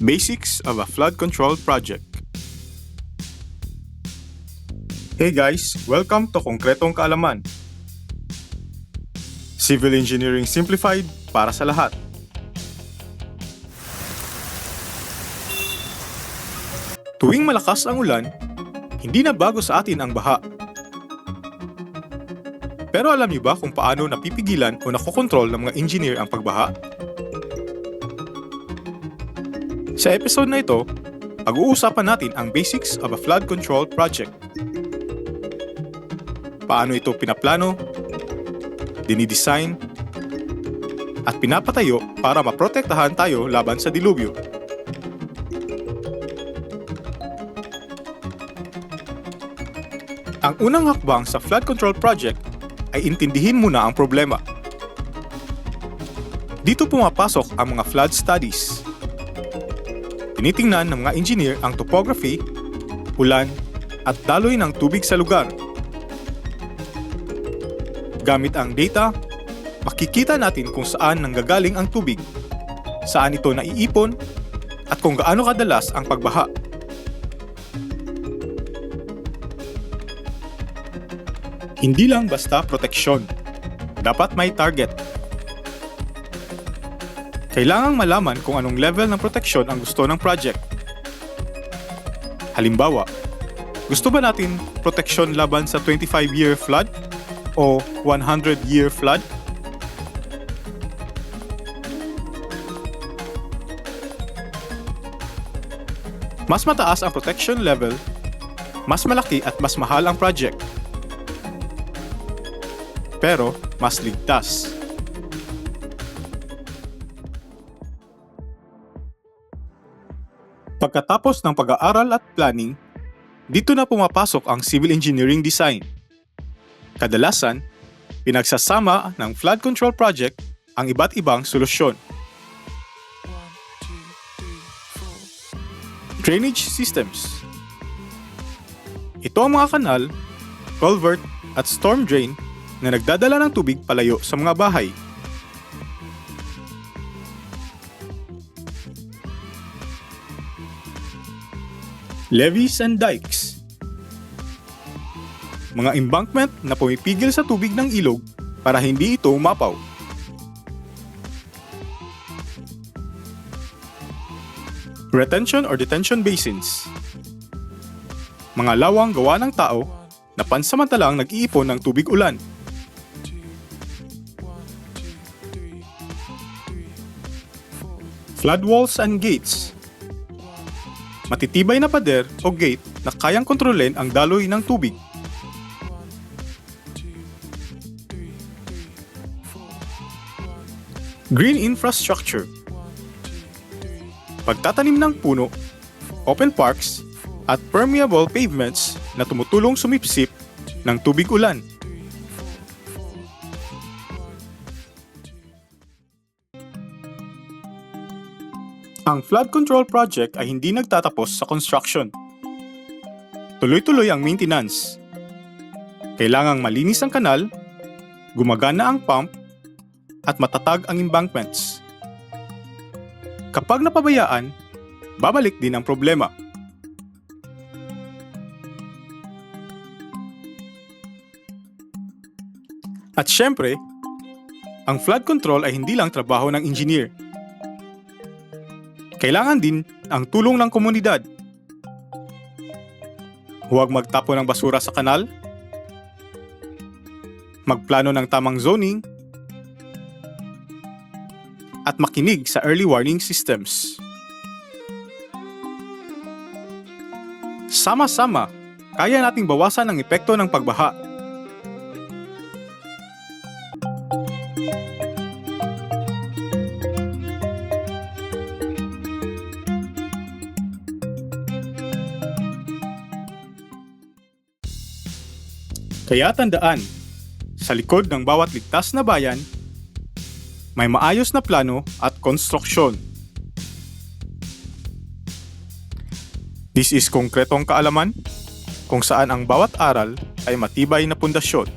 Basics of a Flood Control Project Hey guys! Welcome to Konkretong Kaalaman. Civil Engineering Simplified para sa lahat. Tuwing malakas ang ulan, hindi na bago sa atin ang baha. Pero alam niyo ba kung paano napipigilan o nakokontrol ng mga engineer ang pagbaha? Sa episode na ito, pag-uusapan natin ang basics of a flood control project. Paano ito pinaplano, dinidesign, at pinapatayo para maprotektahan tayo laban sa dilubyo. Ang unang hakbang sa flood control project ay intindihin muna ang problema. Dito pumapasok ang mga flood studies. Tinitingnan ng mga engineer ang topography, ulan, at daloy ng tubig sa lugar. Gamit ang data, makikita natin kung saan nanggagaling ang tubig, saan ito naiipon, at kung gaano kadalas ang pagbaha. Hindi lang basta proteksyon. Dapat may target. Kailangang malaman kung anong level ng proteksyon ang gusto ng project. Halimbawa, gusto ba natin proteksyon laban sa 25-year flood o 100-year flood? Mas mataas ang protection level, mas malaki at mas mahal ang project. Pero mas ligtas. Pagkatapos ng pag-aaral at planning, dito na pumapasok ang civil engineering design. Kadalasan, pinagsasama ng flood control project ang iba't ibang solusyon. Drainage systems. Ito ang mga kanal, culvert at storm drain na nagdadala ng tubig palayo sa mga bahay. Levees and dikes. Mga embankment na pumipigil sa tubig ng ilog para hindi ito umapaw. Retention or detention basins. Mga lawang gawa ng tao na pansamantalang nag-iipon ng tubig ulan. Flood walls and gates. Matitibay na pader o gate na kayang kontrolin ang daloy ng tubig. Green infrastructure. Pagtatanim ng puno, open parks, at permeable pavements na tumutulong sumipsip ng tubig ulan. Ang flood control project ay hindi nagtatapos sa construction. Tuloy-tuloy ang maintenance. Kailangang malinis ang kanal, gumagana ang pump, at matatag ang embankments. Kapag napabayaan, babalik din ang problema. At syempre, ang flood control ay hindi lang trabaho ng engineer. Kailangan din ang tulong ng komunidad. Huwag magtapo ng basura sa kanal, magplano ng tamang zoning, at makinig sa early warning systems. Sama-sama, kaya nating bawasan ang epekto ng pagbaha Kaya tandaan, sa likod ng bawat ligtas na bayan, may maayos na plano at konstruksyon. This is konkretong kaalaman kung saan ang bawat aral ay matibay na pundasyon.